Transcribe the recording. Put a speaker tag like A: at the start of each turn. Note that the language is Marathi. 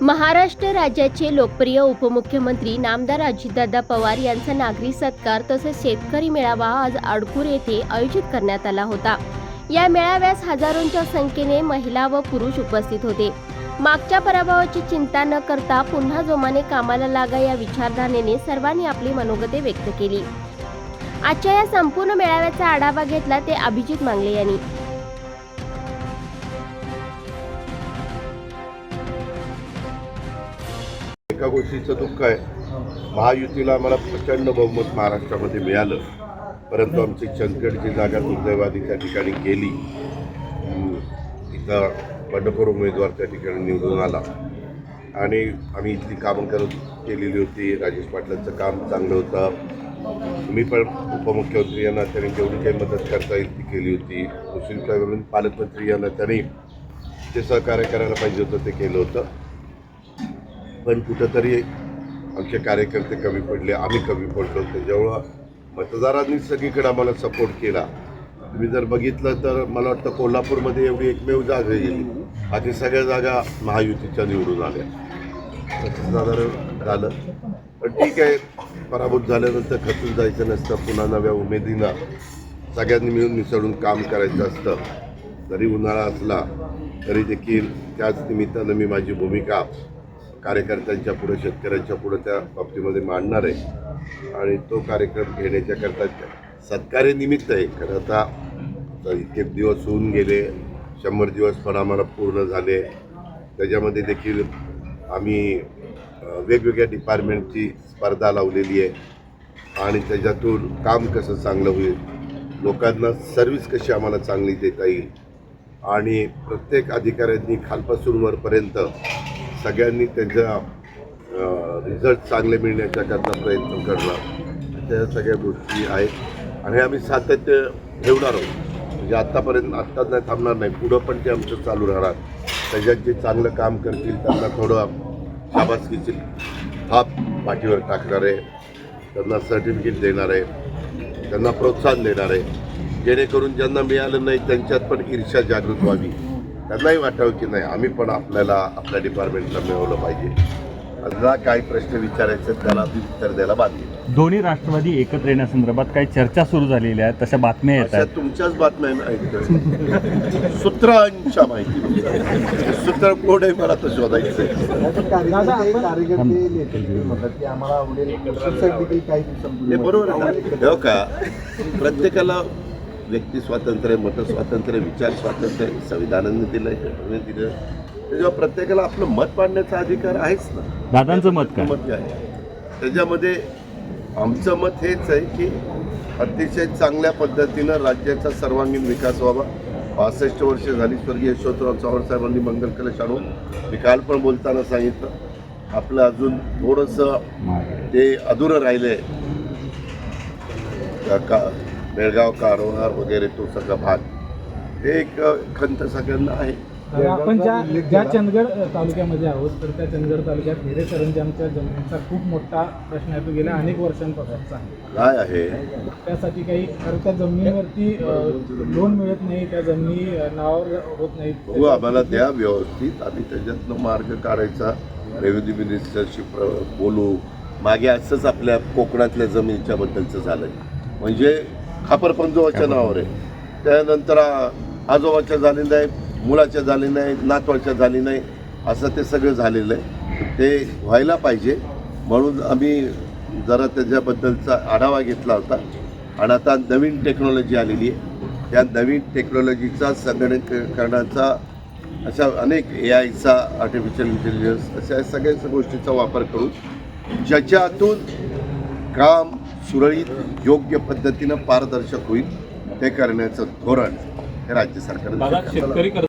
A: महाराष्ट्र राज्याचे लोकप्रिय उपमुख्यमंत्री नामदार अजितदादा पवार यांचा नागरी सत्कार तसेच शेतकरी मेळावा आज आडकूर येथे आयोजित करण्यात आला होता. या मेळाव्यास हजारोंच्या संख्येने महिला व पुरुष उपस्थित होते. मागच्या पराभवाची चिंता न करता पुन्हा जोमाने कामाला लागा या विचारधारेने सर्वांनी आपली मनोगते व्यक्त केली. आजच्या या संपूर्ण मेळाव्याचा आढावा घेतला ते अभिजित मांगले यांनी.
B: एका गोष्टीचं दुःख आहे. महायुतीला आम्हाला प्रचंड बहुमत महाराष्ट्रामध्ये मिळालं. परंतु आमची चंदगडची जागा दुर्दैवादी त्या ठिकाणी गेली. तिथं बंडखोर उमेदवार त्या ठिकाणी निवडून आला. आणि आम्ही इथली कामं करत केलेली होती. राजेश पाटलांचं काम चांगलं होतं. मी पण उपमुख्यमंत्री यांना त्यांनी जेवढी काही मदत करता येईल ती केली होती. मुस्लिम साहेबांनी पालकमंत्री यांना त्यांनी जे सहकार्य करायला पाहिजे होतं ते केलं होतं. पण कुठंतरी आमचे कार्यकर्ते कमी पडले आम्ही कमी पडलो. त्याच्यामुळं मतदारांनी सगळीकडे आम्हाला सपोर्ट केला तुम्ही जर बघितलं तर मला वाटतं कोल्हापूरमध्ये एवढी एकमेव जागा गेली. बाकी सगळ्या जागा महायुतीच्या निवडून आल्या. साधारण झालं. पण ठीक आहे पराभूत झाल्यानंतर खचून जायचं नसतं. पुन्हा नव्या उमेदीनं सगळ्यांनी मिळून मिसळून काम करायचं असतं. जरी उन्हाळा असला तरी देखील त्याच निमित्तानं मी माझी भूमिका कार्यकर्त्यांच्या पुढे शेतकऱ्यांच्या पुढे त्या बाबतीमध्ये मांडणार आहे. आणि तो कार्यक्रम घेण्याच्या करता सत्कार्य निमित्त आहे. खरं आता इतके दिवस होऊन गेले शंभर दिवस पण आम्हाला पूर्ण झाले. त्याच्यामध्ये देखील आम्ही वेगवेगळ्या डिपार्टमेंटची स्पर्धा लावलेली आहे. आणि त्याच्यातून काम कसं चांगलं होईल लोकांना सर्व्हिस कशी आम्हाला चांगली देता येईल. आणि प्रत्येक अधिकाऱ्यांनी खालपासून वरपर्यंत सगळ्यांनी त्यांचा रिझल्ट चांगले मिळण्याचा करता प्रयत्न करणार. त्या सगळ्या गोष्टी आहेत. आणि आम्ही सातत्य ठेवणार आहोत. म्हणजे आत्तापर्यंत आत्ताच नाही थांबणार नाही. पुढं पण ते आमचं चालू राहणार. त्याच्यात जे चांगलं काम करतील त्यांना थोडं शाबासकीची थाप पाठीवर टाकणार आहे. त्यांना सर्टिफिकेट देणार आहे. त्यांना प्रोत्साहन देणार आहे. जेणेकरून ज्यांना मिळालं नाही त्यांच्यात पण ईर्ष्या जागृत व्हावी. त्यांनाही वाटावं की नाही आम्ही पण आपल्याला आपल्या डिपार्टमेंटला मिळवलं पाहिजे. मला काही प्रश्न विचारायचे त्याला मी उत्तर द्यायला बांधली
C: दोन्ही राष्ट्रवादी एकत्र येण्यासंदर्भात काही चर्चा सुरू झालेल्या आहेत तशा बातम्या येत
B: अशा
C: आहेत.
B: तुमच्याच बातम्या मी ऐकतोय. सूत्रांच्या माहिती सूत्र कोण आहे मला तर शोधायचं
D: कार्यकर्ते कार्यकर्ते नेते म्हणतात की आम्हाला आवडेल सुसाईड देखील काही
B: हे बरोबर आहे ना? हो का प्रत्येकाला व्यक्ती स्वातंत्र्य मत स्वातंत्र्य विचार स्वातंत्र्य संविधानाने दिलं दिलं त्याच्यावर प्रत्येकाला आपलं मत मांडण्याचा अधिकार आहेच ना.
C: दादांचं मत काय?
B: मत आहे? त्याच्यामध्ये आमचं मत हेच आहे की अतिशय चांगल्या पद्धतीनं राज्याचा सर्वांगीण विकास व्हावा. पासष्ट वर्ष झाली स्वर्गीय यशवंतराव चव्हाण साहेबांनी मंगल कलश आणून. मी काल पण बोलताना सांगितलं. आपलं अजून थोडंसं ते अधुरं राहिलं आहे का बेळगाव कारवार वगैरे तो सगळा भाग. ते एक खंत सगळ्यांना आहे.
E: आपण ज्या ज्या चंदगड तालुक्यामध्ये आहोत तर त्या चंदगड तालुक्यात हिरे सरंजामच्या जमिनीचा खूप मोठा प्रश्न आहे. तो गेल्या अनेक वर्षांपासूनचा आहे.
B: काय आहे?
E: त्यासाठी काही कारण त्या जमिनीवरती लोन मिळत नाही. त्या जमिनी नावावर होत नाहीत.
B: बघू आम्हाला द्या व्यवस्थित. आम्ही त्याच्यातनं मार्ग काढायचा. रेव्हेन्यू मिनिस्टरशी बोलू. मागे असंच आपल्या कोकणातल्या जमिनीच्या बद्दलचं झालं म्हणजे खापर पंजोबाच्या नावावर आहे. त्यानंतर आजोबाच्या झाले नाही मुलाच्या झाले नाही नातवाच्या झाली नाही असं ते सगळं झालेलं आहे. ते व्हायला पाहिजे. म्हणून आम्ही जरा त्याच्याबद्दलचा आढावा घेतला होता. आणि आता नवीन टेक्नॉलॉजी आलेली आहे. त्या नवीन टेक्नॉलॉजीचा संगणकीकरणाचा अशा अनेक ए आयचा आर्टिफिशियल इंटेलिजन्स अशा सगळ्याच गोष्टीचा वापर करून ज्याच्यातून काम सुरळीत योग्य पद्धतीनं पारदर्शक होईल ते करण्याचं धोरण हे राज्य सरकारनं
F: कर्ज